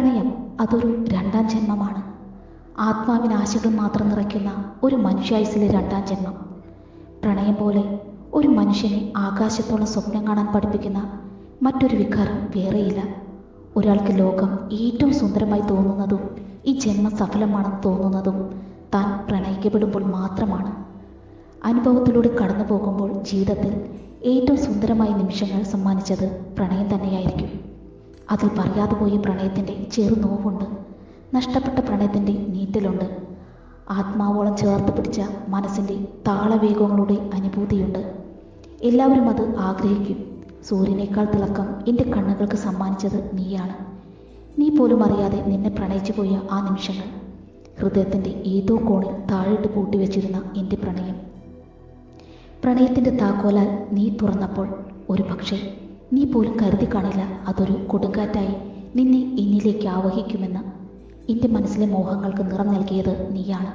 പ്രണയം അതൊരു രണ്ടാം ജന്മമാണ്. ആത്മാവിന് മാത്രം നിറയ്ക്കുന്ന ഒരു മനുഷ്യായുസിലെ രണ്ടാം ജന്മം. പ്രണയം പോലെ ഒരു മനുഷ്യനെ ആകാശത്തോളം സ്വപ്നം കാണാൻ പഠിപ്പിക്കുന്ന മറ്റൊരു വികാരം വേറെയില്ല. ഒരാൾക്ക് ലോകം ഏറ്റവും സുന്ദരമായി തോന്നുന്നതും ഈ ജന്മം സഫലമാണെന്ന് തോന്നുന്നതും താൻ പ്രണയിക്കപ്പെടുമ്പോൾ മാത്രമാണ്. അനുഭവത്തിലൂടെ കടന്നു പോകുമ്പോൾ ജീവിതത്തിൽ ഏറ്റവും സുന്ദരമായ നിമിഷങ്ങൾ സമ്മാനിച്ചത് പ്രണയം തന്നെയായിരിക്കും അതിൽ പറയാതെ പോയ പ്രണയത്തിന്റെ ചെറു നോവുണ്ട്. നഷ്ടപ്പെട്ട പ്രണയത്തിന്റെ നീറ്റലുണ്ട്. ആത്മാവോളം ചേർത്ത് പിടിച്ച മനസ്സിന്റെ താളവേഗങ്ങളുടെ അനുഭൂതിയുണ്ട്. എല്ലാവരും അത് ആഗ്രഹിക്കും. സൂര്യനേക്കാൾ തിളക്കം എന്റെ കണ്ണുകൾക്ക് സമ്മാനിച്ചത് നീയാണ്. നീ പോലും അറിയാതെ നിന്നെ പ്രണയിച്ചു പോയ ആ നിമിഷങ്ങൾ. ഹൃദയത്തിന്റെ ഏതോ കോണിൽ താഴിട്ട് പൂട്ടിവെച്ചിരുന്ന എന്റെ പ്രണയം. പ്രണയത്തിന്റെ താക്കോലാൽ നീ തുറന്നപ്പോൾ ഒരു പക്ഷേ നീ പോലും കരുതി കാണില്ല അതൊരു കൊടുങ്കാറ്റായി നിന്നെ എന്നിലേക്ക് ആവഹിക്കുമെന്ന്. എന്റെ മനസ്സിലെ മോഹങ്ങൾക്ക് നിറം നൽകിയത് നീയാണ്.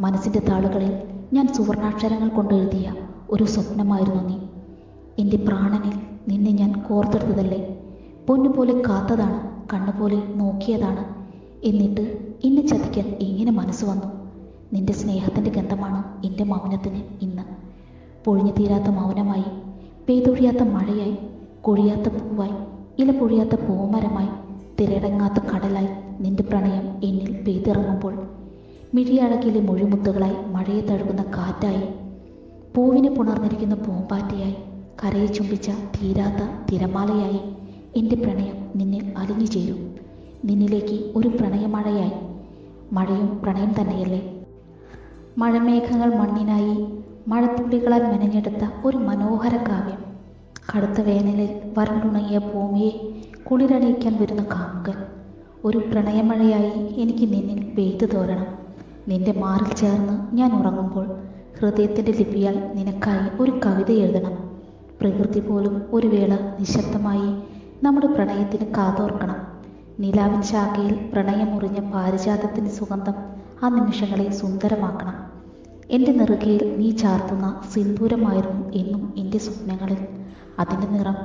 മനസ്സിന്റെ താളുകളിൽ ഞാൻ സുവർണാക്ഷരങ്ങൾ കൊണ്ടെഴുതിയ ഒരു സ്വപ്നമായിരുന്നു നീ. എന്റെ പ്രാണനിൽ നിന്നെ ഞാൻ കോർത്തെടുത്തതല്ലേ? പൊന്നുപോലെ കാത്തതാണ് കണ്ണുപോലെ നോക്കിയതാണ്. എന്നിട്ട് എന്നെ ചതിക്കാൻ എങ്ങനെ മനസ്സ് വന്നു? നിന്റെ സ്നേഹത്തിന്റെ ഗന്ധമാണ് എന്റെ മൗനത്തിന് ഇന്ന്. പൊഴിഞ്ഞു തീരാത്ത മൗനമായി പെയ്തൊഴിയാത്ത മഴയായി കൊഴിയാത്ത പൂവായി ഇല പൊഴിയാത്ത പൂമരമായി തിരടങ്ങാത്ത കടലായി നിന്റെ പ്രണയം എന്നിൽ പെയ്തിറങ്ങുമ്പോൾ മിഴിയഴകിലെ മൊഴിമുത്തുകളായി മഴയെ തഴുകുന്ന കാറ്റായി പൂവിനെ പുണർന്നിരിക്കുന്ന പൂമ്പാറ്റയായി കരയെ ചുംബിച്ച തീരാത്ത തിരമാലയായി എന്റെ പ്രണയം നിന്നിൽ അലിഞ്ഞു ചേരും നിന്നിലേക്ക് ഒരു പ്രണയമഴയായി മഴയും പ്രണയം തന്നെയല്ലേ? മഴമേഘങ്ങൾ മണ്ണിനായി മഴത്തുള്ളികളാൽ മെനഞ്ഞെടുത്ത ഒരു മനോഹര കാവ്യം. കടുത്ത വേനലിൽ വരണ്ടുണങ്ങിയ ഭൂമിയെ കുളിരണിയിക്കാൻ വരുന്ന കാമുകൻ ഒരു പ്രണയമഴയായി എനിക്ക് നിന്നിൽ പെയ്തു തോരണം. നിന്റെ മാറിൽ ചേർന്ന് ഞാൻ ഉറങ്ങുമ്പോൾ ഹൃദയത്തിന്റെ ലിപിയാൽ നിനക്കായി ഒരു കവിത എഴുതണം. പ്രകൃതി പോലും ഒരു വേള നിശബ്ദമായി നമ്മുടെ പ്രണയത്തിന് കാതോർക്കണം. നിലാവിൻ ശാഖയിൽ പ്രണയമുറിഞ്ഞ പാരിജാതത്തിന്റെ സുഗന്ധം ആ നിമിഷങ്ങളെ സുന്ദരമാക്കണം. എന്റെ നെറുകയിൽ നീ ചാർത്തുന്ന സിന്ദൂരമായിരുന്നു എന്നും എന്റെ സ്വപ്നങ്ങളിൽ. അതിന്റെ നിറം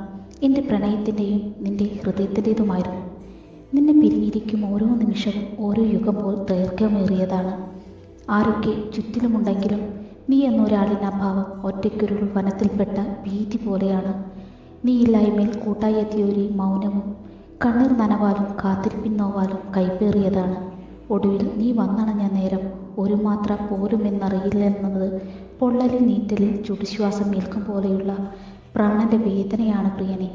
എന്റെ പ്രണയത്തിന്റെയും നിന്റെ ഹൃദയത്തിന്റേതുമായിരുന്നു നിന്നെ പിരിഞ്ഞിരിക്കും ഓരോ നിമിഷവും ഓരോ യുഗം പോൽ ദൈർഘ്യമേറിയതാണ്. ആരൊക്കെ ചുറ്റിലുമുണ്ടെങ്കിലും നീ എന്നൊരാളിന്റെ അഭാവം ഒറ്റയ്ക്കൊരു വനത്തിൽപ്പെട്ട ഭീതി പോലെയാണ്. നീ ഇല്ലായ്മയിൽ കൂട്ടായി എത്തിയ ഒരു മൗനവും കണ്ണീർ നനവാലും കാത്തിരിപ്പിൻ നോവാലും കൈപ്പേറിയതാണ്. ഒടുവിൽ നീ വന്നണഞ്ഞ നേരം ഒരു മാത്രം പോരുമെന്നറിയില്ലെന്നത് പൊള്ളലിൽ നീറ്റലിൽ ചുടുശ്വാസം ഏൽക്കും പോലെയുള്ള പ്രാണന്റെ വേദനയാണ് പ്രിയനെ.